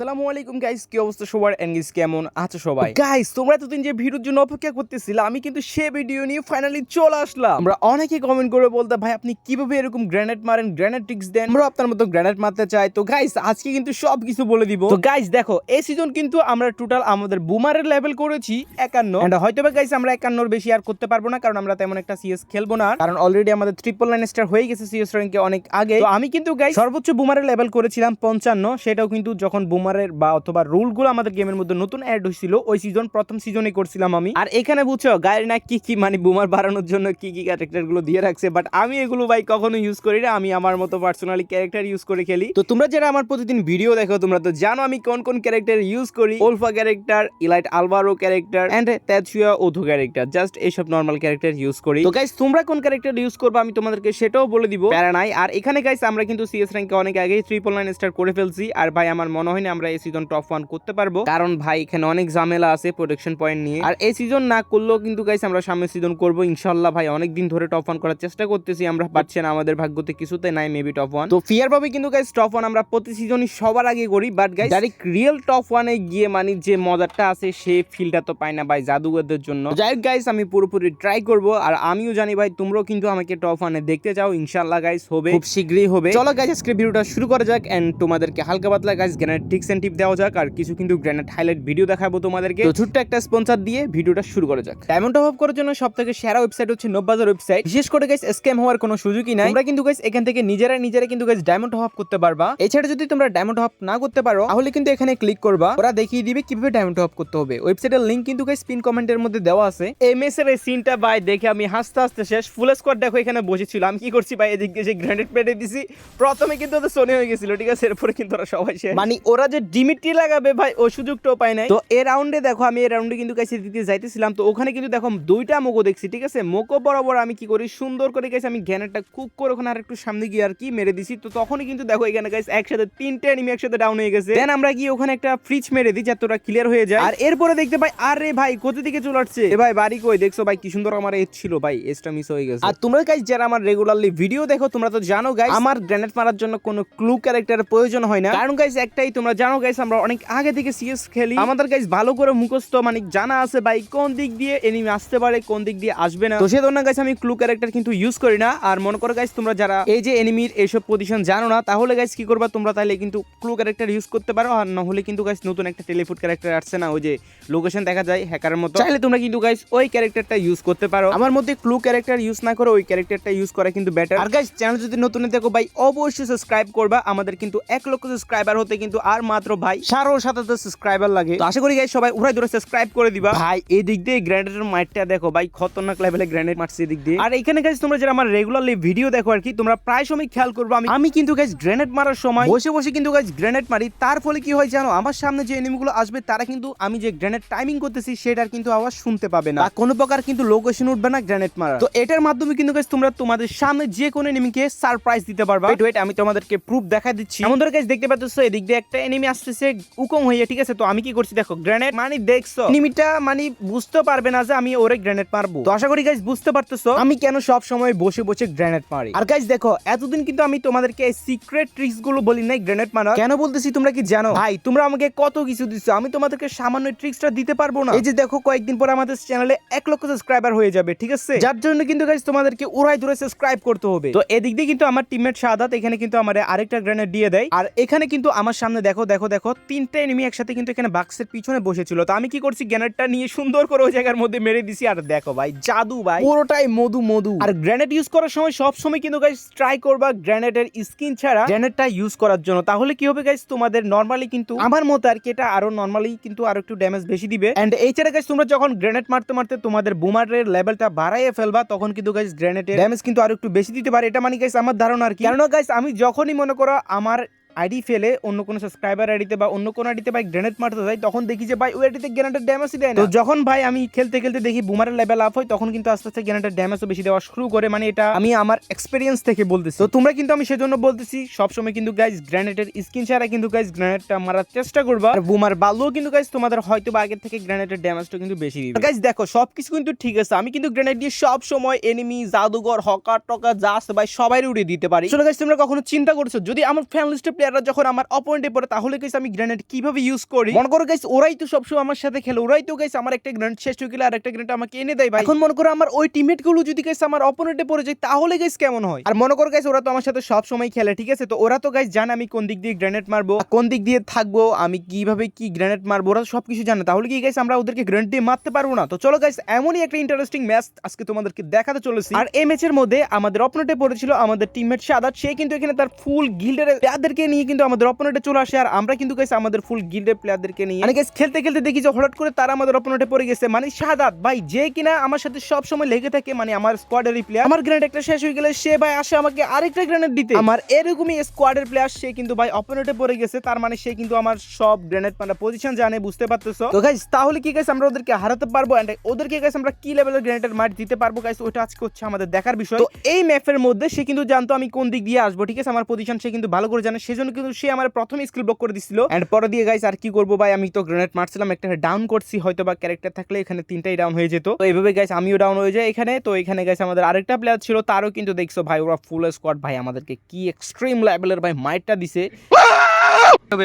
আসসালামু আলাইকুম গাইস কি অবস্থা সবার? এনগেজ কেমন আছো সবাই? গাইস তোমরা এতদিন যে ভিডিওর জন্য অপেক্ষা করতেছিলে আমি কিন্তু সে ভিডিও নিয়ে ফাইনালি চলে আসলাম। আমরা অনেকে কমেন্ট করে বলতে ভাই আপনি কীভাবে এরকম গ্রেনেড মারেন গ্রেনেড ট্রিক্স দেন? আমরা আপনার মতো গ্রেনেড মারতে চাই। তো গাইস আজকে কিন্তু সব কিছু বলে দিব। তো গাইস দেখো এই সিজন কিন্তু আমরা টোটাল আমাদের বুমারের লেভেল করেছি একান্ন। হয়তো বা গাইস আমরা একান্নর বেশি আর করতে পারব না কারণ আমরা তেমন একটা সিএস খেলব না। কারণ অলরেডি আমাদের ট্রিপল নাইন স্টার হয়ে গেছে সিএস র্যাঙ্কে অনেক আগে। তো আমি কিন্তু গাইস সর্বোচ্চ বুমারের লেভেল করেছিলাম পঞ্চান্ন সেটাও কিন্তু যখন বুমারের বা অথবা রুলগুলো আমাদের গেমের মধ্যে নতুন অ্যাড হয়েছিল ওই সিজন প্রথম সিজনে করছিলাম আমি। আর এখানে বুঝছ, গায়ের না কি কি মানে বুমার বাড়ানোর জন্য কি কি ক্যারেক্টারগুলো দিয়ে রাখছে বাট আমি এগুলো ভাই কখনো ইউজ করি না, আমি আমার মতো পার্সোনালি ক্যারেক্টার ইউজ করে খেলি। তো তোমরা যারা আমার প্রতিদিন ভিডিও দেখো, তোমরা তো জানো আমি কোন কোন ক্যারেক্টার ইউজ করি। Wolfrahh character elite Alvaro character and তেজুয়া ওধু ক্যারেক্টার জাস্ট এইসব নর্মাল ক্যারেক্টার ইউজ করি। তো গাইস তোমরা কোন ক্যারেক্টার ইউজ করবে আমি তোমাদেরকে সেটাও বলে দিব। প্যারা নাই আর এখানে গাইস আমরা কিন্তু সিএস র্যাঙ্কে অনেক আগেই ট্রিপল নাইন স্টার করে ফেলছি, আর ভাই, আমার মনে হয় না আমরা এই সিজন টপ ওয়ান করতে পারব। কারণ ভাই এখানে অনেক ঝামেলা আছে প্রোটেকশন পয়েন্ট নিয়ে। আর এই সিজন না করলেও কিন্তু গাইস আমরা সামনের সিজন করব। ইনশাল্লাহ ভাই অনেক দিন ধরে টপ ওয়ান করার চেষ্টা করতেছি। আমরা পাচ্ছি না আমাদের ভাগ্যতে কিছুতে নাই মেবি টপ ওয়ান তো ফিয়ার ভাবে কিন্তু গাইস টপ ওয়ান আমরা প্রতি সিজনই সবার আগে করি। But guys direct real top ওয়ানে গিয়ে মানে যে মজাটা আছে সে ফিলটা তো পাই না ভাই জাদুঘরদের জন্য। যাই হোক গাইস আমি পুরোপুরি ট্রাই করব। আর আমিও জানি ভাই তোমরাও কিন্তু আমাকে টপ ওয়ানে দেখতে চাও। ইনশাল্লাহ গাইস হবে। খুব শীঘ্রই হবে। চলো গাইস আজকে ভিডিওটা শুরু করা যাক। এন্ড তোমাদেরকে হালকা পাতলা guys grenade tricks and tip দেওয়া যাক আর কিছু কিন্তু গ্রেনেড হাইলাইট ভিডিও দেখাবো তোমাদেরকে। তো ছোট্ট একটা স্পন্সর দিয়ে ভিডিওটা শুরু করা যাক। ডায়মন্ড অফ করার জন্য সব থেকে সেরা ওয়েবসাইট হচ্ছে নব্বাজার ওয়েবসাইট বিশেষ করে গাইস স্ক্যাম হওয়ার কোনো সুযোগই নাই। তোমরা কিন্তু গাইস এখান থেকে নিজেরা নিজেরা কিন্তু গাইস ডায়মন্ড অফ করতে পারবা। এছাড়া যদি তোমরা ডায়মন্ড অফ না করতে পারো তাহলে কিন্তু এখানে ক্লিক করবা। ওরা দেখিয়ে দিবে কীভাবে ডায়মন্ড অফ করতে হবে। ওয়েবসাইটের লিংক কিন্তু গাইস পিন কমেন্টের মধ্যে দেওয়া আছে। এমএস এর এই সিনটা ভাই দেখে আমি হাসতে হাসতে শেষ। ফুল স্কোয়াড দেখো এখানে বসেছিল। আমি কি করছি ভাই এদিক দিয়ে যে গ্রেনেড পেটে দিছি। প্রথমে কিন্তু ওদের সোনে হয়ে গেছিল ঠিক আছে? এরপরে কিন্তু ওরা সবাই শেষ। মানে ওরা যে ডিমিটি লাগাবে ভাই ওই সুযোগটাও পায় নাই। তো এ রাউন্ডে দেখো, আমি এই রাউন্ডে কিন্তু কাছে দিতে যাইতেছিলাম। তো ওখানে কিন্তু দেখো, দুইটা মোকো দেখছি, ঠিক আছে? মোকো বরাবর আমি কি করি, সুন্দর করে গেছি আমি গ্যানেটটা কুক করে ওখানে আর একটু সামনে গিয়ে আর কি মেরে দিছি। তো তখনই কিন্তু দেখো, এখানে গাইস একসাথে তিনটে এনিমি একসাথে ডাউন হয়ে গেছে। দেন আমরা গিয়ে ওখানে একটা ফ্রিজ মেরে দিই, যাতে ওরা ক্লিয়ার হয়ে যায়। আর এরপরে দেখতে পাই, আরে ভাই, কোথা থেকে চলে আসছে? এ ভাই, বাড়ি কই? দেখছ ভাই, কি সুন্দর আমার এজ ছিল ভাই এজটা মিস হয়ে গেছে। আর তোমরা গাইস যারা আমার রেগুলারলি ভিডিও দেখো, তোমরা তো জানো গাইস আমার গ্রেনেড মারার জন্য কোনো ক্লু ক্যারেক্টারের প্রয়োজন হয় না। কারণ গাইস একটাই তোমরা জানো গাইস আমরা অনেক আগে থেকে সিএস খেলি। আমাদের গাইস ভালো করে মুখস্থ মানে জানা আছে ভাই কোন দিক দিয়ে এনিমি আসতে পারে, কোন দিক দিয়ে আসবে না। তো সেজন্য গাইস আমি ক্লু ক্যারেক্টার কিন্তু ইউজ করি না। আর মনে করো গাইস তোমরা যারা এই যে এনিমির এইসব পজিশন জানো না, তাহলে গাইস কি করবা তোমরা তাহলে কিন্তু ক্লু ক্যারেক্টার ইউজ করতে পারো। আর না হলে কিন্তু গাইস নতুন একটা টেলিফুট ক্যারেক্টার আসছে না, ওই যে লোকেশন দেখা যায় হ্যাকারের মতো। চাইলে তোমরা কিন্তু গাইস ওই ক্যারেক্টারটা ইউজ করতে পারো। আমার মধ্যে ক্লু ক্যারেক্টার ইউজ না করে ওই ক্যারেক্টারটা ইউজ করা কিন্তু বেটার আর গাইস চ্যানেল যদি নতুন দেখো ভাই, অবশ্যই সাবস্ক্রাইব করবা। আমাদের কিন্তু এক লক্ষ সাবস্ক্রাইবার হতে কিন্তু আর মাত্র ভাই। সারো সাতাত্তর সাবস্ক্রাইবার লাগে। তো আশা করি গাইস সবাই উড়াই ধরে সাবস্ক্রাইব করে দিবা। ভাই এই দিক দিয়ে গ্র্যান্ডের মাইটটা দেখো ভাই খতরনাক লেভেলে গ্র্যান্ডেড মারছে এদিক দিয়ে। আর এখানে গাইস তোমরা যারা আমার রেগুলারলি ভিডিও দেখো আর কি তোমরা প্রায় সময় খেয়াল করব। আমি আমি কিন্তু গাইস গ্রেনেড মারার সময় বসে বসে কিন্তু গাইস গ্রেনেড মারি। তার ফলে কি হয় জানো আমার সামনে যে এনিমিগুলো আসবে তারা কিন্তু আমি যে গ্রেনেড টাইমিং করতেছি সেটার কিন্তু আওয়াজ শুনতে পাবে না। কোনো প্রকার কিন্তু লোকেশন উঠবে না গ্রেনেড মারা তো এটার মাধ্যমে কিন্তু গাইস তোমরা তোমাদের সামনে যে কোনো এনিমিকে সারপ্রাইজ দিতে পারবা। ওয়েট আমি তোমাদেরকে প্রুফ দেখা দিচ্ছি। আমাদের গাইস দেখতে পাচ্ছ এদিক দিয়ে একটা এনিমি আসতেছে, উকম হয়ে ঠিক আছে? তো আমি কি করছি? দেখো গ্রেনেড মানে দেখছ। এনিমিটা মানে বুঝতে পারবে না যে আমি ওরে গ্রেনেড মারবো। তো আশা করি গাইস বুঝতে পারতেছো আমি কেন সব সময় বসে বসে গ্রেনেড মারি। আর গাইস দেখো, এতদিন কিন্তু আমি তোমাদেরকে সিক্রেট ট্রিক্সগুলো বলি নাই গ্রেনেড মারা কেন বলতেছি তোমরা কি জানো? ভাই, তোমরা আমাকে কত কিছু দিছো। আমি তোমাদেরকে সামান্য ট্রিক্সটা দিতে পারব না। এই যে দেখো, কয়েকদিন পর আমাদের চ্যানেলে এক লক্ষ সাবস্ক্রাইবার হয়ে যাবে, ঠিক আছে? যার জন্য কিন্তু গাইস তোমাদেরকে উড়াই দূরে সাবস্ক্রাইব করতে হবে। তো এদিক দিয়ে কিন্তু আমার টিমমেট সাদাত এখানে কিন্তু আমার আরেকটা গ্রেনেড দিয়ে দেয়। আর এখানে কিন্তু আমার সামনে দেখো দেখো দেখো তিনটা এনিমি একসাথে কিন্তু এখানে বাক্সের পিছনে বসেছিল। তো আমি কি করছি? গ্রেনেডটা নিয়ে সুন্দর করে ওই জায়গার মধ্যে মেরে দিছি। আর দেখো ভাই জাদু ভাই। পুরোটাই মধু মধু। আর গ্রেনেড ইউজ করার সময় সব সময় কিন্তু গাইস ট্রাই করবা গ্রেনেডের স্কিন ছাড়া গ্রেনেডটা ইউজ করার জন্য। তাহলে কি হবে গাইস তোমাদের নরমালি কিন্তু আমার মতো আর কি এটা আরও নরমালি কিন্তু আরও একটু ড্যামেজ বেশি দিবে। এন্ড এই ছাড়া গাইস তোমরা যখন গ্রেনেড মারতে মারতে তোমাদের বুমারের লেভেলটা বাড়াইয়ে ফেলবা তখন কিন্তু গাইস গ্রেনেডের ড্যামেজ কিন্তু আরও একটু বেশি দিতে পারে। এটা মানে গাইস আমার ধারণা আর কি। কেননা গাইস আমি যখনই মনে করো আমার আইডি ফেলে অন্য কোনো সাবস্ক্রাইবার আইডিতে বা অন্য কোনো আইডিতে ভাই গ্রেনেড মারতে যাই তখন দেখি যে ভাই ওই আইডিতে গ্রেনেডের ড্যামেজই দেয় না। তো যখন ভাই আমি খেলতে খেলতে দেখি বুমারের লেভেল আপ হয়, তখন কিন্তু আস্তে আস্তে গ্রেনেডের ড্যামেজও বেশি দেওয়া শুরু করে। মানে এটা আমি আমার এক্সপিরিয়েন্স থেকে বলতেছি। তো তোমরা কিন্তু আমি সেজন্য বলতেছি, সবসময় কিন্তু গাইজ গ্রেনেডের স্কিন ছাড়া কিন্তু গাইজ গ্রেনেডটা মারার চেষ্টা করবা। আর বুমার বালও কিন্তু গাইজ তোমাদের হয়তো বা আগের থেকে গ্রেনেডের ড্যামেজটা কিন্তু বেশি দিবে। গাইজ দেখো, সবকিছু কিন্তু ঠিক আছে। আমি কিন্তু গ্রেনেড দিয়ে সব সময় এনিমি জাদুঘর, হকার যা আছে ভাই সবাই উড়িয়ে দিতে পারি। চলো গাইজ তোমরা কখনো চিন্তা করছ, যদি আমার ফ্যান লিস্টে প্লেয়ার প্লেয়াররা যখন আমার অপয়েন্টে পড়ে তাহলে গাইস আমি গ্রেনেড কীভাবে ইউজ করি? মনে করো গাইস ওরাই তো সবসময় আমার সাথে খেলে ওরাই তো গাইস আমার একটা গ্রেনেড শেষ হয়ে গেলে আর একটা গ্রেনেড আমাকে এনে দেয় ভাই। এখন মনে করো আমার ওই টিমমেটগুলো যদি গাইস আমার অপোনেন্টে পড়ে যায় তাহলে গাইস কেমন হয়? আর মনে করো গাইস ওরা তো আমার সাথে সব সময় খেলে ঠিক আছে? তো ওরা তো গাইস জানে আমি কোন দিক দিয়ে গ্রেনেড মারবো কোন দিক দিয়ে থাকব আমি কীভাবে কি গ্রেনেড মারবো ওরা সব কিছু জানে। তাহলে কি গাইস আমরা ওদেরকে গ্রেনেড দিয়ে মারতে পারব না? তো চলো গাইস এমনই একটা ইন্টারেস্টিং ম্যাচ আজকে তোমাদেরকে দেখাতে চলেছি। আর এই ম্যাচের মধ্যে আমাদের অপোনেন্টে পড়েছিল আমাদের টিমমেট সাদাত সে কিন্তু এখানে তার ফুল গিল্ডের প্লেয়ারদেরকে নিয়ে কিন্তু আমাদের অপোনেন্টে চলে আসে আর আমরা কিন্তু গাইস আমাদের ফুল গিল্ডের প্লেয়ারদেরকে নিয়ে মানে গাইস খেলতে খেলতে দেখি যে হঠাৎ করে তারা আমাদের অপোনেন্টে পড়ে গেছে। মানে সাদাত ভাই যে কিনা আমার সাথে সব সময় লেগে থাকে মানে আমার স্কোয়াডের প্লেয়ার আমার গ্রেনেড একটা শেষ হয়ে গেলে সে ভাই আসে আমাকে আরেকটা গ্রেনেড দিতে। আমার এরকমই স্কোয়াডের প্লেয়ার সে কিন্তু ভাই অপোনেন্টে পড়ে গেছে। তার মানে সে কিন্তু আমার সব গ্রেনেড মানে পজিশন জানে বুঝতে পারতেছো? তো গাইস তাহলে কি গাইস আমরা ওদেরকে হারাতে পারব? এন্ড ওদেরকে গাইস আমরা কি লেভেলের গ্রেনেডের মার দিতে পারব? গাইস ওটা আজকে হচ্ছে আমাদের দেখার বিষয়। তো এই ম্যাপের মধ্যে সে কিন্তু জানতো আমি কোন দিক দিয়ে আসব ঠিক আছে? আমার পজিশন সে কিন্তু ভালো করে জানে। সেজন্য কিন্তু সে আমার প্রথম স্কিল ব্লক করে দিছিল। এন্ড পরে দিয়ে গাইস আর কি করব ভাই? আমি তো গ্রেনেড মারছিলাম একটা ডাউন করছি হয়তো বা ক্যারেক্টার থাকলে এখানে তিনটাই ডাউন হয়ে যেত। তো এইভাবে গাইস আমিও ডাউন হয়ে যাই এখানে। তো এখানে গাইস আমাদের আরেকটা প্লেয়ার ছিল তারও কিন্তু দেখছ ভাই ওরা ফুল স্কোয়াড ভাই আমাদেরকে কি এক্সট্রিম লেভেলের ভাই মাইটটা দিছে।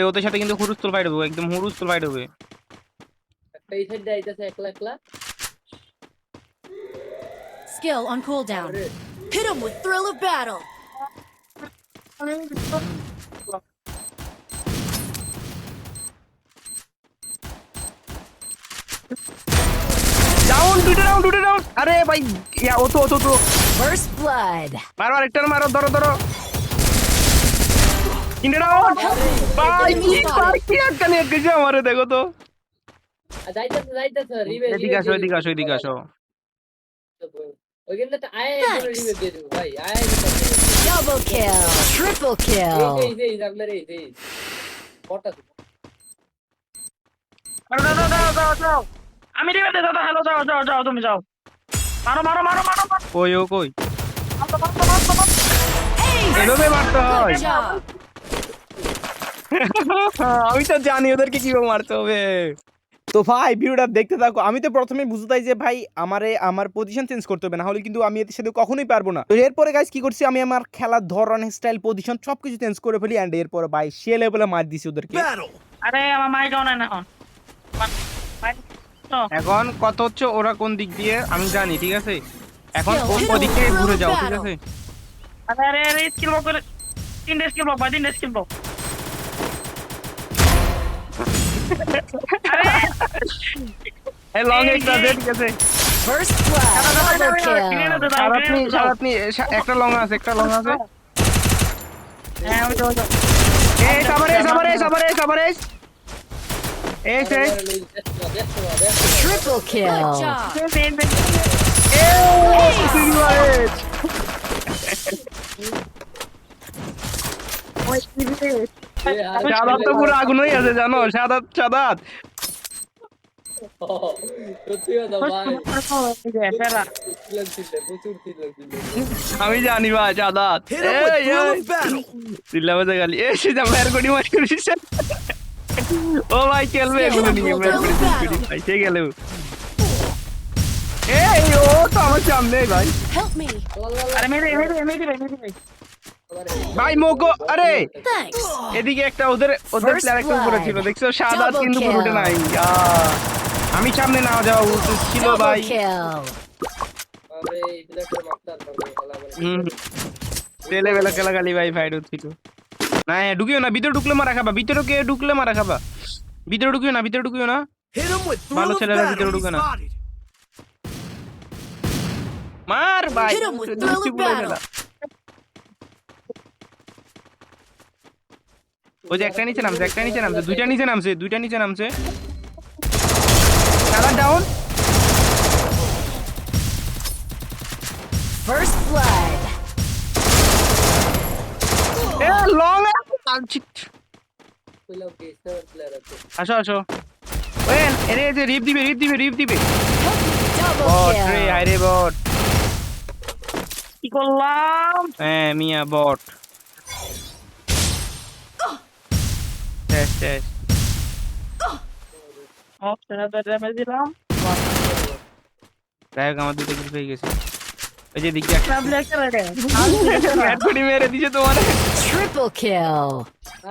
ওদের সাথে কিন্তু হুরুস্তুল ফাইট হবে একদম হুরুস্তুল ফাইট হবে। এই সাইড আইতাছে একলা একলা। Skill on cooldown. Hit him with thrill of battle. Down দুটো ডাউন দুটো ডাউন আরে ভাই ইয়া ও তো ও তো First blood. মারো আরেকটা মারো ধরো ধরো তিনটে ডাউন ভাই কি ভাই কি একটা নিয়ে গেছে আমারে দেখো তো যাইতাছে যাইতাছে রিভে এদিকে আসো এদিকে আসো এদিকে আসো ওইখান থেকে আয়. রিভে দিয়ে দেবো ভাই আয় Double kill. Triple এই এই এই আপনার এই এই কটা আমি রিবে দে দাদা হ্যালো যাও যাও যাও তুমি যাও। মারো মারো মারো মারো কই ও কই? এভাবে মারতে হয়। আমি তো জানি ওদেরকে কীভাবে মারতে হবে। তো ভাই ভিডিওটা দেখতে থাকো। আমি তো প্রথমে বুঝতে যে ভাই আমারে আমার পজিশন চেঞ্জ করতে হবে। না হলে কিন্তু আমি এদের সাথে কখনোই পারব না। তো এরপরে গাইস কি করছি? আমি আমার খেলার ধরন স্টাইল পজিশন সবকিছু চেঞ্জ করে ফেলি। অ্যান্ড এরপরে ভাই সে লেভেলে মার দিছি ওদেরকে। আরে আমার মাইক অন এখন এখন কত হচ্ছে ওরা কোন দিক দিয়ে আমি জানি ঠিক আছে? এখন ওদিক থেকে ঘুরে যাও ঠিক আছে? আরে আরে আরে স্কিল বক করে তিনটে স্কিল বক ভাই তিনটে স্কিল বক এই লং এই একটা দে ঠিক আছে। First blood. Double kill. সারাতনি সারাতনি একটা লং আছে একটা লং আছে। হ্যাঁ ওই তো ওই তো এই সাবারে সাবারে সাবারে সাবারে Triple Good kill. job. Saadat তো পুরো আছে জানো সাদাত সাদাত প্রচুর ছিল ছিল আমি জানি ভাই সাদাত এই এই চিল্লা বাজে গালি এই সে এর কোডি মারি করিস ও ভাই খেলবে এগুলো নিয়ে ভাই সে গেল এই ও তো আমার সামনে ভাই আরে মেরে মেরে মেরে মেরে ভাই মোগো আরে এদিকে একটা ওদের ওদের প্লেয়ার একটা উপরে ছিল দেখছ Double কিন্তু. পুরোটা নাই আমি সামনে না যাওয়া উচিত ছিল ভাই পাবে খেলা হুম খেলা খালি ভাই ফাইট হচ্ছিল না ঢুকিও না ভিতরে ঢুকলে মারা খাবা ভিতরে কে ঢুকলে মারা খাবা? ভিতরে ঢুকিও না ভিতরে ঢুকিও না। ভালো ছেলেরা ভিতরে ঢুকে না। মার ভাই। ওই যে একটা নিচে নামছে একটা নিচে নামছে দুইটা নিচে নামছে দুইটা নিচে নামছে। Down First blood. এ লং আসো আসো। যে রিপ দিবে রিপ দিবে রিপ দিবে। বট রে kill. বট। কি করলাম? হ্যাঁ মিয়া বট। শেষ শেষ। ও তো ড্যামেজ দিলাম। যাই হোক আমার দুটো কিল পেয়ে গেছে। ওই যে দিকে একটা মেরে দিছে তোমার। Triple kill.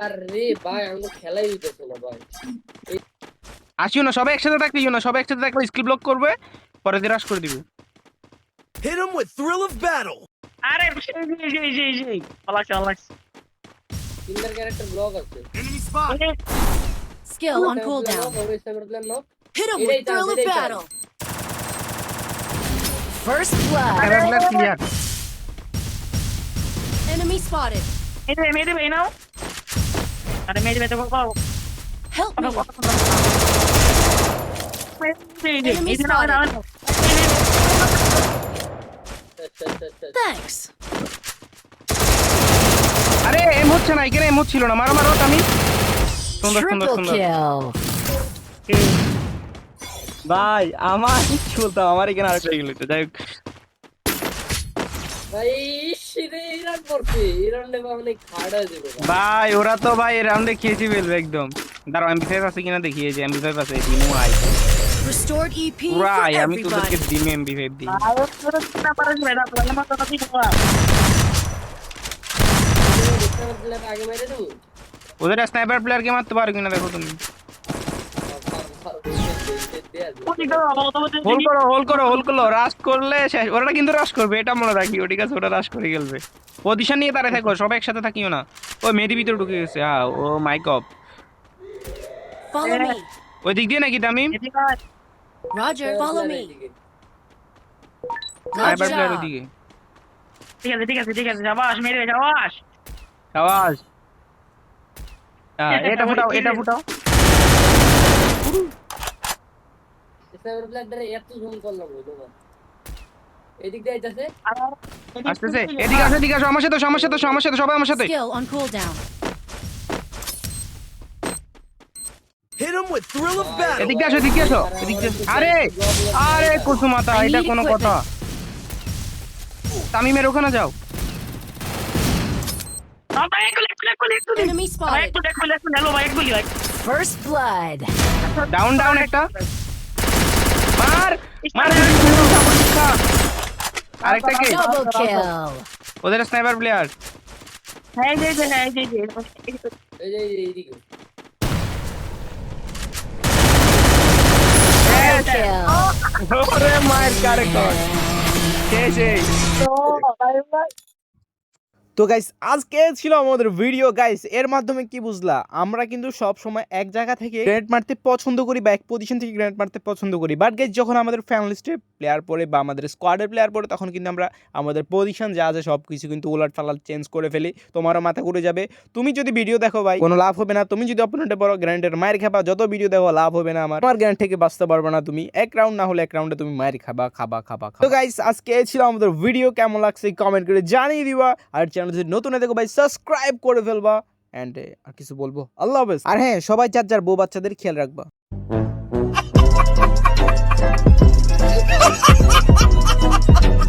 আরে ভাই আমি খেলাই দিতেছে না ভাই। আসিও না সবাই একসাথে ইও না সবাই একসাথে থাকলে স্কিল ব্লক করবে পরে দিয়ে রাশ করে দিবে। Hit him with thrill of battle. আরে সেই সেই সেই সেই পালাস পালাস। তিনটার ক্যারেক্টার ব্লক আছে। On cooldown. সাইবার প্ল্যান নক Hit him It with thrill of battle. First blood. Clear Enemy spotted. মেরে মেরে ভাই নাও আরে মেরে মেরে তো পাও Help me. Enemy spotted. আচ্ছা আচ্ছা আচ্ছা Thanks. আরে এম হচ্ছে না এখানে এম হচ্ছিল না মারো মারো আমি সুন্দর সুন্দর Triple সুন্দর kill. ভাই আমার কি বলতাম আমার এখানে আর হয়ে গেল তো, যাই হোক ভাই ওরা তো ভাই রাউন্ডে খেয়েছি ফেলবে একদম দাঁড়াও এমবি ফাইভ আছে কিনা দেখি এই যে এমবি ফাইভ আছে দিমু আই পুরাই আমি তোদেরকে এমবি ফাইভ দিই ওদের স্নাইপার প্লেয়ারকে মারতে পারো কিনা দেখো তুমি হোল করো হোল করো হোল করো রাশ করলে শেষ। ওরা কিন্তু রাশ করবে এটা মনে রাখি ও ঠিক আছে? ওরা রাশ করে খেলবে। পজিশন নিয়ে তারা থাকো সবাই একসাথে থাকিও না। ও মেয়েটি ভিতরে ঢুকে গেছে। হ্যাঁ ও মাইক অফ ওই দিক দিয়ে নাকি Tamim? Roger, follow me. Sniper player. ওদিকে ঠিক আছে ঠিক আছে ঠিক আছে যাবাস মেরে যাবাস হ্যাঁ এটা ফুটাও এটা ফুটাও। সাইবার প্ল্যানটারে এত জুম করলাম ওই তোমার এদিক দিয়ে আইতাছে আসতেছে। এদিকে আসো এদিকে আসো আমার সাথে আমার সাথে আমার সাথে সবাই আমার সাথে। Skill on cooldown. Hit him with thrill of battle. এদিক দিয়ে আসো এদিক দিয়ে আসো এদিক দিয়ে আরে আরে কুসুমাতা এটা কোনো কথা। তামিমের ওখানে যাও। Enemy. First blood. Down down একটা। মার মার আরেকটা কে Double kill. ওদের স্নাইপার প্লেয়ার এই যে এই যে এইদিকে Double kill. ওরে মায়ের কারে কর শেষ এই তো গাইস আজকে ছিল আমাদের ভিডিও গাইস এর মাধ্যমে কি বুঝলা? আমরা কিন্তু সব সময় এক জায়গা থেকে গ্রেনেড মারতে পছন্দ করি বা এক পজিশন থেকে গ্রেনেড মারতে পছন্দ করি। বাট গাইস যখন আমাদের ফ্যামিলিস্টে প্লেয়ার পড়ে বা আমাদের স্কোয়াডের প্লেয়ার পড়ে, তখন কিন্তু আমরা আমাদের পজিশন যা আছে সব কিছু কিন্তু উলাট ফালাট চেঞ্জ করে ফেলি। তোমারও মাথা ঘুরে যাবে। তুমি যদি ভিডিও দেখো ভাই, কোনো লাভ হবে না। তুমি যদি অপোনেন্টে বড় গ্র্যান্ডের মায়ের খাবা। যত ভিডিও দেখো, লাভ হবে না আমার। আমার গ্র্যান্ড থেকে বাঁচতে পারবে না তুমি। এক রাউন্ড না হলে এক রাউন্ডে তুমি মায়ের খাবা খাবা খাবা তো গাইস আজকে ছিল আমাদের ভিডিও কেমন লাগছে? কমেন্ট করে জানিয়ে দিবা। আর চ্যানেল যদি নতুন দেখো ভাই সাবস্ক্রাইব করে ফেলবা। অ্যান্ড আর কিছু বলব? আল্লাহ হাফেজ। আর হ্যাঁ সবাই যার যার বউ বাচ্চাদের খেয়াল রাখবা।